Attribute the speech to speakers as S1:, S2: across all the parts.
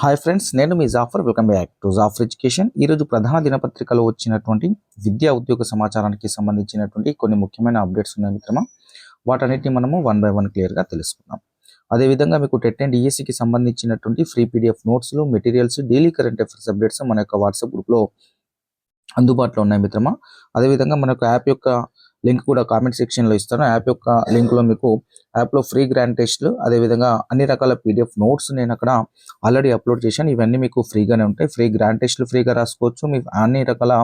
S1: Hi friends నేను మీ Jafar welcome back to Jafar education ఈరోజు ప్రధాన దినపత్రికలో వచ్చినటువంటి విద్యా ఉద్యోగ సమాచారానికి సంబంధించినటువంటి కొన్ని ముఖ్యమైన అప్డేట్స్ ఉన్నాయి మిత్రమా? వాటన్నిటిని మనము వన్ బై వన్ క్లియర్గా తెలుసుకుందాం. అదేవిధంగా మీకు టెట్ అండ్ ఈఎస్సికి సంబంధించినటువంటి ఫ్రీ పీడిఎఫ్ నోట్స్లు materials daily current affairs updates మన యొక్క వాట్సాప్ గ్రూప్లో అందుబాటులో ఉన్నాయి మిత్రమా? అదేవిధంగా మన యొక్క యాప్ యొక్క లింక్ కూడా కామెంట్ సెక్షన్లో ఇస్తాను. యాప్ యొక్క లింక్లో మీకు యాప్లో ఫ్రీ గ్రాండ్ టెస్ట్లు అదేవిధంగా అన్ని రకాల పీడిఎఫ్ నోట్స్ నేను అక్కడ ఆల్రెడీ అప్లోడ్ చేశాను. ఇవన్నీ మీకు ఫ్రీగానే ఉంటాయి. ఫ్రీ గ్రాండ్ టెస్ట్లు ఫ్రీగా రాసుకోవచ్చు. మీ అన్ని రకాల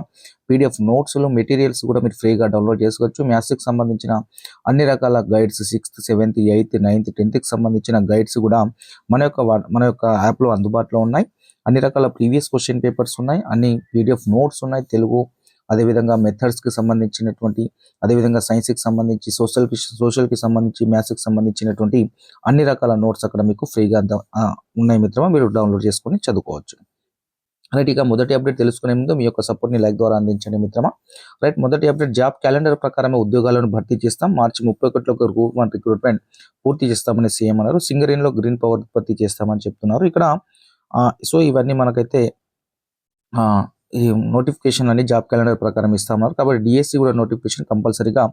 S1: పీడిఎఫ్ నోట్స్లు మెటీరియల్స్ కూడా మీరు ఫ్రీగా డౌన్లోడ్ చేసుకోవచ్చు. మ్యాథ్స్కి సంబంధించిన అన్ని రకాల guides sixth seventh eighth ninth టెన్త్కి సంబంధించిన గైడ్స్ కూడా మన యొక్క మన యొక్క యాప్లో అందుబాటులో ఉన్నాయి. అన్ని రకాల ప్రీవియస్ క్వశ్చన్ పేపర్స్ ఉన్నాయి. అన్ని పీడిఎఫ్ నోట్స్ ఉన్నాయి. తెలుగు అదేవిధంగా మెథడ్స్కి సంబంధించినటువంటి అదేవిధంగా సైన్స్కి సంబంధించి సోషల్కి సోషల్కి సంబంధించి మ్యాథ్స్కి సంబంధించినటువంటి అన్ని రకాల నోట్స్ అక్కడ మీకు ఫ్రీగా ఉన్నాయి మిత్రమా? మీరు డౌన్లోడ్ చేసుకొని చదువుకోవచ్చు. రైట్ ఇక మొదటి అప్డేట్ తెలుసుకునే ముందు మీ యొక్క సపోర్ట్ని లైక్ ద్వారా అందించండి మిత్రమా? రైట్ మొదటి అప్డేట్ జాబ్ క్యాలెండర్ ప్రకారమే ఉద్యోగాలను భర్తీ చేస్తాం. మార్చి ముప్పై ఒకటిలో గ్రూప్ రిక్రూట్మెంట్ పూర్తి చేస్తామని సీఎం అన్నారు. సింగరేణిలో గ్రీన్ పవర్ ఉత్పత్తి చేస్తామని చెప్తున్నారు. ఇక్కడ సో ఇవన్నీ మనకైతే ఈ నోటిఫికేషన్ అన్ని జాబ్ క్యాలెండర్ ప్రకారం ఇస్తామన్నారు కాబట్టి డిఎస్సి కూడా నోటిఫికేషన్ కంపల్సరీగా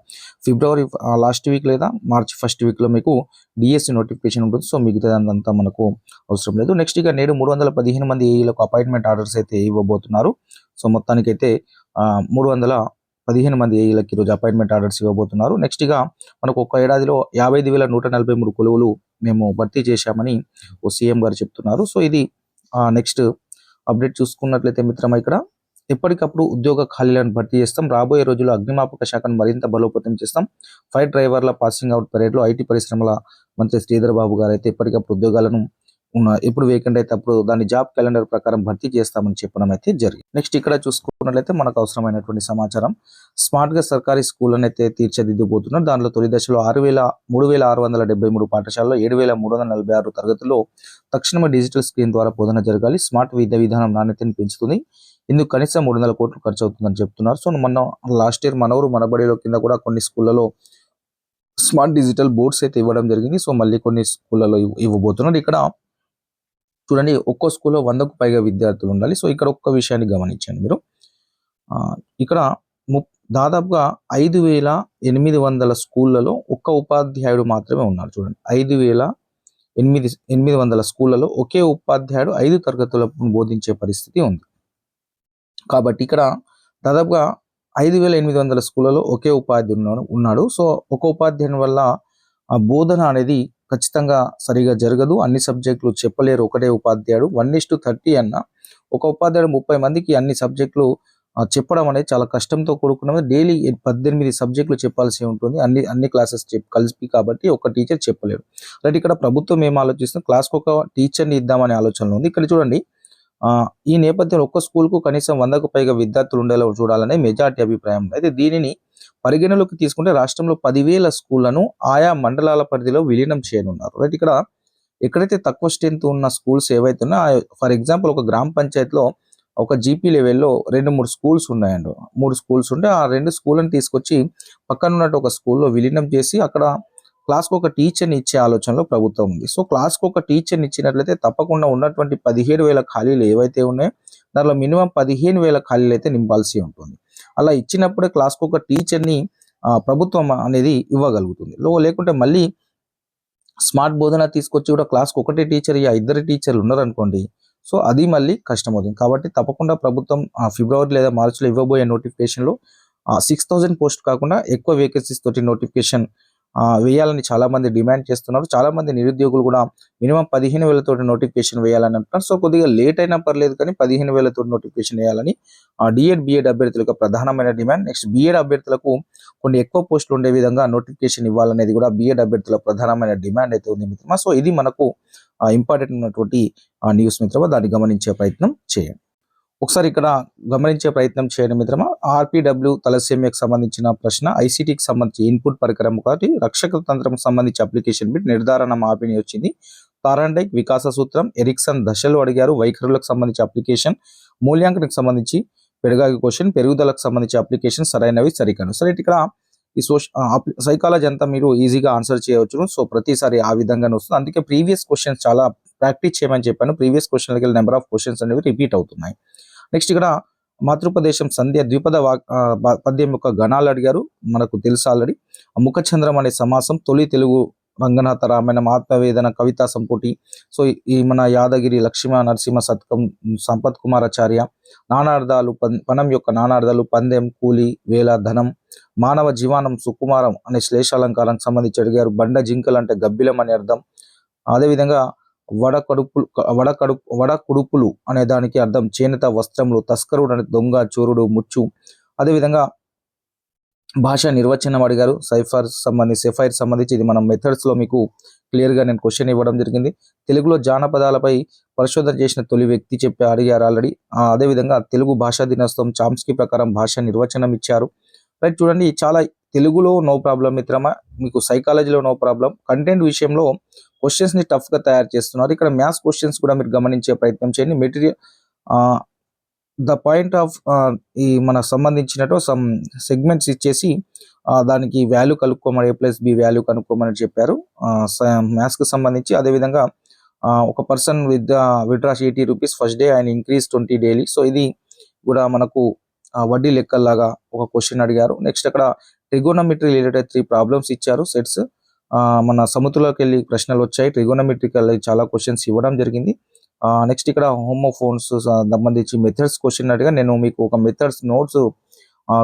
S1: ఫిబ్రవరి లాస్ట్ వీక్ లేదా మార్చ్ ఫస్ట్ వీక్లో మీకు డిఎస్సి నోటిఫికేషన్ ఉంటుంది. సో మిగతాదంతా మనకు అవసరం లేదు. నెక్స్ట్ ఇక నేడు మూడు వందల పదిహేను మంది ఏఈలకు అపాయింట్మెంట్ ఆర్డర్స్ అయితే ఇవ్వబోతున్నారు. సో మొత్తానికైతే మూడు వందల పదిహేను మంది ఏఈలకు ఈరోజు అపాయింట్మెంట్ ఆర్డర్స్ ఇవ్వబోతున్నారు. నెక్స్ట్ ఇక మనకు ఒక ఏడాదిలో యాభై ఐదు వేల నూట నలభై మూడు కొలువులు మేము భర్తీ చేశామని ఓ సీఎం గారు చెప్తున్నారు. సో ఇది నెక్స్ట్ అప్డేట్ చూసుకున్నట్లయితే మిత్రమా ఇక్కడ? ఎప్పటికప్పుడు ఉద్యోగ ఖాళీలను భర్తీ చేస్తాం. రాబోయే రోజుల్లో అగ్నిమాపక శాఖను మరింత బలోపేతం చేస్తాం. ఫైర్ డ్రైవర్ల పాసింగ్ అవుట్ పరేడ్లో ఐటీ పరిశ్రమల మంత్రి శ్రీధర్ బాబు గారు అయితే ఎప్పటికప్పుడు ఉద్యోగాలను ఉన్న ఎప్పుడు వేకెంట్ అయితే అప్పుడు దాని జాబ్ క్యాలెండర్ ప్రకారం భర్తీ చేస్తామని చెప్పడం అయితే జరిగింది. నెక్స్ట్ ఇక్కడ అయితే మనకు అవసరమైనటువంటి సమాచారం. స్మార్ట్గా సర్కారీ స్కూళ్ళను అయితే తీర్చిదిద్దిపోతున్నారు దానిలో తొలి దశలో ఆరు వేల మూడు వేల ఆరు వందల డెబ్బై మూడు పాఠశాలలో ఏడు వేల మూడు వందల నలభై ఆరు తరగతుల్లో తక్షణమే డిజిటల్ స్క్రీన్ ద్వారా బోధన జరగాలి. స్మార్ట్ విద్యా విధానం నాణ్యతను పెంచుతుంది. ఇందుకు కనీసం మూడు వందల కోట్లు ఖర్చు అవుతుందని చెప్తున్నారు. సో మన లాస్ట్ ఇయర్ మనవరు మనబడిలో కింద కూడా కొన్ని స్కూళ్ళలో స్మార్ట్ డిజిటల్ బోర్డ్స్ అయితే ఇవ్వడం జరిగింది. సో మళ్ళీ కొన్ని స్కూళ్ళలో ఇవ్వబోతున్నారు. ఇక్కడ చూడండి ఒక్కో స్కూల్లో వందకు పైగా విద్యార్థులు ఉండాలి. సో ఇక్కడ ఒక్క విషయాన్ని గమనించండి మీరు. ఇక్కడ ము- దాదాపుగా ఐదు వేల ఎనిమిది వందల స్కూళ్ళలో ఒక్క ఉపాధ్యాయుడు మాత్రమే ఉన్నారు. చూడండి. ఐదు వేల ఎనిమిది ఎనిమిది వందల స్కూళ్ళలో ఒకే ఉపాధ్యాయుడు ఐదు తరగతులకు బోధించే పరిస్థితి ఉంది. కాబట్టి ఇక్కడ దాదాపుగా ఐదు వేల ఎనిమిది వందల స్కూళ్ళలో ఒకే ఉపాధ్యాయుడు ఉన్నాడు- సో ఒక ఉపాధ్యాయుని వల్ల ఆ బోధన అనేది ఖచ్చితంగా సరిగా జరగదు. అన్ని సబ్జెక్టులు చెప్పలేరు ఒకటే ఉపాధ్యాయుడు. వన్ ఇస్ టు థర్టీ అన్న ఒక ఉపాధ్యాయుడు ముప్పై మందికి అన్ని సబ్జెక్టులు చెప్పడం అనేది చాలా కష్టంతో కూడుకున్నది. డైలీ పద్దెనిమిది సబ్జెక్టులు చెప్పాల్సి ఉంటుంది. అన్ని అన్ని క్లాసెస్ చెప్ కలిసి కాబట్టి ఒక టీచర్ చెప్పలేరు రైట్ ఇక్కడ ప్రభుత్వం ఏం ఆలోచిస్తుంది? క్లాస్కి ఒక టీచర్ని ఇద్దామనే ఆలోచనలో ఉంది. ఇక్కడ చూడండి. ఈ నేపథ్యంలో ఒక్క స్కూల్కు కనీసం వందకు పైగా విద్యార్థులు ఉండేలా చూడాలనే మెజార్టీ అభిప్రాయం. అయితే దీనిని పరిగణలోకి తీసుకుంటే రాష్ట్రంలో పదివేల స్కూళ్ళను ఆయా మండలాల పరిధిలో విలీనం చేయనున్నారు. రైట్ ఇక్కడ ఎక్కడైతే తక్కువ స్ట్రెంత్ ఉన్న స్కూల్స్ ఏవైతే ఉన్నాయో ఫర్ ఎగ్జాంపుల్ ఒక గ్రామ పంచాయతీలో ఒక జీపీ లెవెల్లో రెండు మూడు స్కూల్స్ ఉన్నాయండి. మూడు స్కూల్స్ ఉంటే ఆ రెండు స్కూళ్ళని తీసుకొచ్చి పక్కన ఉన్నట్టు ఒక స్కూల్లో విలీనం చేసి అక్కడ క్లాస్కి ఒక టీచర్ని ఇచ్చే ఆలోచనలో ప్రభుత్వం ఉంది. సో క్లాస్కి ఒక టీచర్ని ఇచ్చినట్లయితే తప్పకుండా ఉన్నటువంటి పదిహేడు వేల ఖాళీలు ఏవైతే ఉన్నాయో దానిలో మినిమం పదిహేను వేల ఖాళీలు అయితే నింపాల్సి ఉంటుంది. అలా ఇచ్చినప్పుడే క్లాస్కి ఒక టీచర్ని ఆ, ప్రభుత్వం అనేది ఇవ్వగలుగుతుంది. లో లేకుంటే మళ్ళీ స్మార్ట్ బోధన తీసుకొచ్చి కూడా క్లాస్కి ఒకటే టీచర్ ఇక ఇద్దరు టీచర్లు ఉన్నారనుకోండి సో అది మళ్ళీ కష్టమవుతుంది. కాబట్టి తప్పకుండా ప్రభుత్వం ఆ, ఫిబ్రవరి లేదా మార్చిలో ఇవ్వబోయే నోటిఫికేషన్లో సిక్స్ థౌజండ్ పోస్ట్ కాకుండా ఎక్కువ వేకెన్సీస్ తోటి నోటిఫికేషన్ వేయాలని చాలా మంది డిమాండ్ చేస్తున్నారు. చాలా మంది నిరుద్యోగులు కూడా మినిమం పదిహేను వేలతోటి నోటిఫికేషన్ వేయాలని అంటున్నారు. సో కొద్దిగా లేట్ అయినా పర్లేదు కానీ పదిహేను వేలతో నోటిఫికేషన్ వేయాలని డిఎడ్ బిఎడ్ అభ్యర్థులకు ప్రధానమైన డిమాండ్. నెక్స్ట్ బిఎడ్ అభ్యర్థులకు కొన్ని ఎక్కువ పోస్టులు ఉండే విధంగా నోటిఫికేషన్ ఇవ్వాలనేది కూడా బిఎడ్ అభ్యర్థుల ప్రధానమైన డిమాండ్ అయితే ఉంది మిత్రమా. సో ఇది మనకు ఇంపార్టెంట్ ఉన్నటువంటి న్యూస్ మిత్రమా. దాన్ని గమనించే ప్రయత్నం చేయండి. ఒకసారి ఇక్కడ గమనించే ప్రయత్నం చేయండి మిత్రమా. ఆర్పిడబ్ల్యూ తలసేమియాకి సంబంధించిన ప్రశ్న ఐసీటీకి సంబంధించి ఇన్పుట్ పరికరం ఒకటి రక్షక తంత్రం సంబంధించి అప్లికేషన్ బిట్ నిర్ధారణ మాపిని వచ్చింది. తారాండైక్ వికాస సూత్రం ఎరిక్సన్ దశలు అడిగారు వైఖరులకు సంబంధించి అప్లికేషన్ మూల్యాంకనకు సంబంధించి పెడగాగి క్వశ్చన్ పెరుగుదలకు సంబంధించి అప్లికేషన్ సరైనవి సరికాను. సరే ఇక్కడ ఈ సోషల్ సైకాలజీ అంతా మీరు ఈజీగా ఆన్సర్ చేయవచ్చు సో ప్రతిసారి ఆ విధంగానే వస్తుంది. అందుకే ప్రీవియస్ క్వశ్చన్స్ చాలా ప్రాక్టీస్ చేయమని చెప్పాను. ప్రీవియస్ క్వశ్చన్లకి నెంబర్ ఆఫ్ క్వశ్చన్స్ అనేవి రిపీట్ అవుతున్నాయి. నెక్స్ట్ ఇక్కడ మాతృప్రదేశం సంధ్య ద్విపద పద్యం యొక్క గణాలు అడిగారు. మనకు తెలుసు ఆల్రెడీ. ముఖచంద్రం అనే సమాసం తొలి తెలుగు రంగనాథ రామాయణం ఆత్మవేదన కవితా సంపుటి. సో ఈ- మన యాదగిరి లక్ష్మణ నరసింహ సత్కం సంపత్ కుమారాచార్య. నానార్థాలు పన్- పనం యొక్క నానార్థాలు పందెం కూలి వేల ధనం. మానవ జీవనం సుకుమారం అనే శ్లేషాలంకారానికి సంబంధించి అడిగారు. బండ జింకలు అంటే గబ్బిలం అనే అర్థం. అదేవిధంగా వడ కడుపులు వడ కడుపు వడ అనే దానికి అర్థం. చేనేత వస్త్రములు తస్కరుడు అనే దొంగ చోరుడు ముచ్చు. అదేవిధంగా భాష నిర్వచనం అడిగారు. సైఫర్ సంబంధించి సెఫైర్ సంబంధించి ఇది మనం మెథడ్స్లో మీకు క్లియర్గా నేను క్వశ్చన్ ఇవ్వడం జరిగింది. తెలుగులో జానపదాలపై పరిశోధన చేసిన తొలి వ్యక్తి చెప్పి అడిగారు ఆల్రెడీ. అదేవిధంగా తెలుగు భాషా దినోత్సవం చాంస్కి ప్రకారం భాష నిర్వచనం ఇచ్చారు. రైట్ చూడండి చాలా తెలుగులో నో ప్రాబ్లం మిత్రమా? మీకు సైకాలజీలో నో ప్రాబ్లం. కంటెంట్ విషయంలో క్వశ్చన్స్ని టఫ్గా తయారు చేస్తున్నారు. ఇక్కడ మ్యాథ్స్ క్వశ్చన్స్ కూడా మీరు గమనించే ప్రయత్నం చేయండి. మెటీరియల్ ద పాయింట్ ఆఫ్ ఈ మన సంబంధించినట్టు సమ్ సెగ్మెంట్స్ ఇచ్చేసి దానికి వాల్యూ కనుక్కోమని ఏ ప్లస్ బి వాల్యూ కనుక్కోమని చెప్పారు. మ్యాథ్స్కి సంబంధించి అదేవిధంగా ఒక person with withdraws eighty rupees first day ఆయన ఇంక్రీజ్ ట్వంటీ డైలీ సో ఇది కూడా మనకు ఆ, వడ్డీ లెక్కల్లాగా ఒక క్వశ్చన్ అడిగారు. నెక్స్ట్ అక్కడ ట్రిగోనమెట్రీ రిలేటెడ్ త్రీ ప్రాబ్లమ్స్ ఇచ్చారు సెట్స్ మన సముద్రంలోకి వెళ్ళి ప్రశ్నలు వచ్చాయి. ట్రిగోనమెట్రికల్ చాలా క్వశ్చన్స్ ఇవ్వడం జరిగింది. నెక్స్ట్ ఇక్కడ హోమోఫోన్స్ సంబంధించి మెథడ్స్ క్వశ్చన్ అడిగా. నేను మీకు ఒక మెథడ్స్ నోట్స్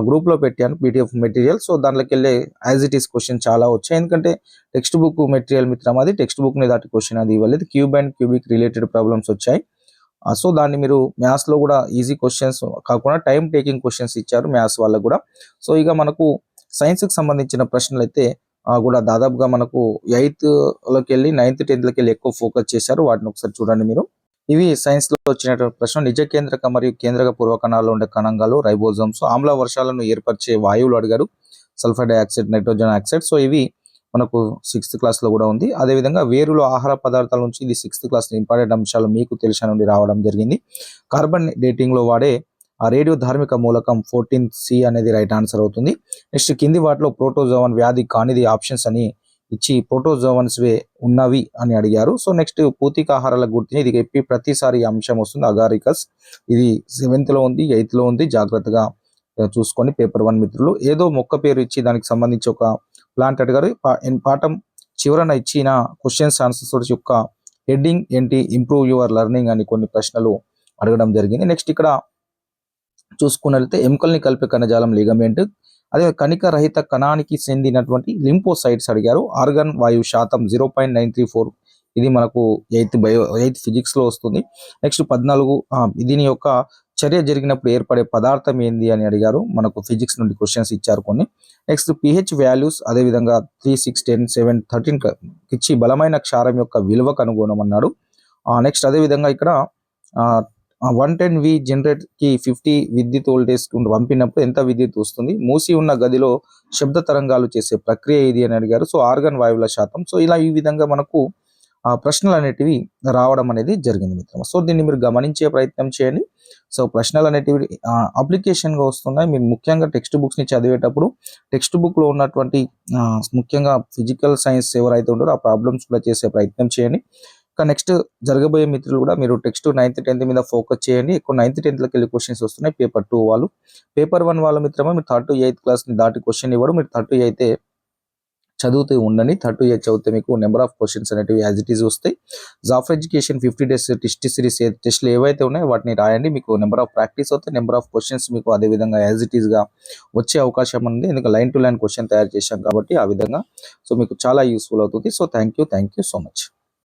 S1: గ్రూప్లో పెట్టాను పీడిఎఫ్ మెటీరియల్ సో దాంట్లోకి వెళ్ళే యాజ్ ఇట్ ఈస్ క్వశ్చన్ చాలా వచ్చాయి. ఎందుకంటే టెక్స్ట్ బుక్ మెటీరియల్ మిత్రం అది. టెక్స్ట్ బుక్ని దాటి క్వశ్చన్ అది ఇవ్వలేదు. Cube and cubic related problems వచ్చాయి. సో దాన్ని మీరు మ్యాథ్స్లో కూడా ఈజీ క్వశ్చన్స్ కాకుండా టైం టేకింగ్ క్వశ్చన్స్ ఇచ్చారు మ్యాథ్స్ వాళ్ళకు కూడా. సో ఇక మనకు సైన్స్కి సంబంధించిన ప్రశ్నలు అయితే కూడా దాదాపుగా మనకు ఎయిత్లోకి వెళ్ళి నైన్త్ టెన్త్లోకి వెళ్ళి ఎక్కువ ఫోకస్ చేశారు. వాటిని ఒకసారి చూడండి మీరు. ఇవి సైన్స్లో వచ్చినటువంటి ప్రశ్న. నిజ కేంద్రక మరియు కేంద్రక పూర్వకణాల్లో ఉండే కణంగాలు రైబోజోమ్స్ ఆమ్ల వర్షాలను ఏర్పరిచే వాయువులు అడిగారు. Sulphur dioxide nitrogen oxide. So ఇవి మనకు సిక్స్త్ క్లాస్లో కూడా ఉంది. అదేవిధంగా వేరులో ఆహార పదార్థాల నుంచి ఇది సిక్స్త్ క్లాస్ ఇంపార్టెంట్ అంశాలు మీకు తెలిసిన నుండి రావడం జరిగింది. కార్బన్ డేటింగ్లో వాడే ఆ రేడియో ధార్మిక మూలకం ఫోర్టీన్ సి అనేది రైట్ ఆన్సర్ అవుతుంది. నెక్స్ట్ కింది వాటిలో ప్రోటోజోవన్ వ్యాధి కానిది ఆప్షన్స్ అని ఇచ్చి ప్రోటోజోవన్స్ వే ఉన్నవి అని అడిగారు. సో నెక్స్ట్ పూతికాహారాల గుర్తిని ఇది చెప్పి ప్రతిసారి అంశం వస్తుంది. అగారికస్ ఇది సెవెంత్లో ఉంది ఎయిత్లో ఉంది. జాగ్రత్తగా చూసుకొని పేపర్ వన్ మిత్రులు. ఏదో మొక్క పేరు ఇచ్చి దానికి సంబంధించి ఒక ప్లాంట్ అడిగారు. పాఠం చివరన ఇచ్చిన క్వశ్చన్స్ ఆన్సర్స్ యొక్క హెడ్డింగ్ ఏంటి? ఇంప్రూవ్ యువర్ లెర్నింగ్ అని కొన్ని ప్రశ్నలు అడగడం జరిగింది. నెక్స్ట్ ఇక్కడ చూసుకున్నట్లయితే ఎముకల్ని కలిపే కణజాలం లిగమెంట్ అదే కణిక రహిత కణానికి చెందినటువంటి లింపోసైట్స్ అడిగారు. ఆర్గన్ వాయువు శాతం zero point nine three four. ఇది మనకు ఎయిత్ బయో ఎయిత్ ఫిజిక్స్లో వస్తుంది. నెక్స్ట్ పద్నాలుగు దీని యొక్క చర్య జరిగినప్పుడు ఏర్పడే పదార్థం ఏంది అని అడిగారు. మనకు ఫిజిక్స్ నుండి క్వశ్చన్స్ ఇచ్చారు కొన్ని. నెక్స్ట్ పిహెచ్ వాల్యూస్ అదేవిధంగా three six ten seven thirteen ఇచ్చి బలమైన క్షారం యొక్క విలువ కనుగొనమన్నాడు నెక్స్ట్ అదేవిధంగా ఇక్కడ వన్ టెన్ వి జనరేట్కి ఫిఫ్టీ విద్యుత్ వోల్టేజ్ పంపినప్పుడు ఎంత విద్యుత్ వస్తుంది? మూసి ఉన్న గదిలో శబ్ద తరంగాలు చేసే ప్రక్రియ ఇది అని అడిగారు. సో ఆర్గన్ వాయువుల శాతం. సో ఇలా ఈ విధంగా మనకు ఆ ప్రశ్నలు అనేటివి రావడం అనేది జరిగింది మిత్రం సో దీన్ని మీరు గమనించే ప్రయత్నం చేయండి. సో ప్రశ్నలు అనేటివి అప్లికేషన్గా వస్తున్నాయి. మీరు ముఖ్యంగా టెక్స్ట్ బుక్స్ని చదివేటప్పుడు టెక్స్ట్ బుక్లో ఉన్నటువంటి ముఖ్యంగా ఫిజికల్ సైన్స్ ఎవరైతే ఉంటారో ఆ ప్రాబ్లమ్స్ కూడా చేసే ప్రయత్నం చేయండి. నెక్స్ట్ జరగబోయే మిత్రులు కూడా మీరు టెక్స్ట్ నైన్త్ టెన్త్ మీద ఫోకస్ చేయండి. ఎక్కువ నైన్త్ టెన్త్లోకి వెళ్ళి క్వశ్చన్స్ వస్తున్నాయి. పేపర్ టూ వాళ్ళు. పేపర్ వన్ వాళ్ళ మిత్రమే? మీరు థర్డ్ టు ఎయిత్ క్లాస్ని దాటి క్వశ్చన్ ఇవ్వడం. మీరు థర్డ్ టు అయితే చదువుతూ ఉండండి. థర్డ్ టు చదివితే మీకు నెంబర్ ఆఫ్ క్వశ్చన్స్ అనేటివి యాజ్ ఇట్ ఈస్ వస్తాయి. Jafar education fifty days test series టెస్ట్లు ఏవైతే ఉన్నాయో వాటిని రాయండి. మీకు నెంబర్ ఆఫ్ ప్రాక్టీస్ అవుతాయి. నెంబర్ ఆఫ్ క్వశ్చన్స్ మీకు అదే విధంగా యాజ్ ఇట్ ఈస్గా వచ్చే అవకాశం ఉంది. ఎందుకంటే లైన్ టు లైన్ క్వశ్చన్ తయారు చేశాం కాబట్టి ఆ విధంగా. సో మీకు చాలా యూస్ఫుల్ అవుతుంది. So thank you thank you so much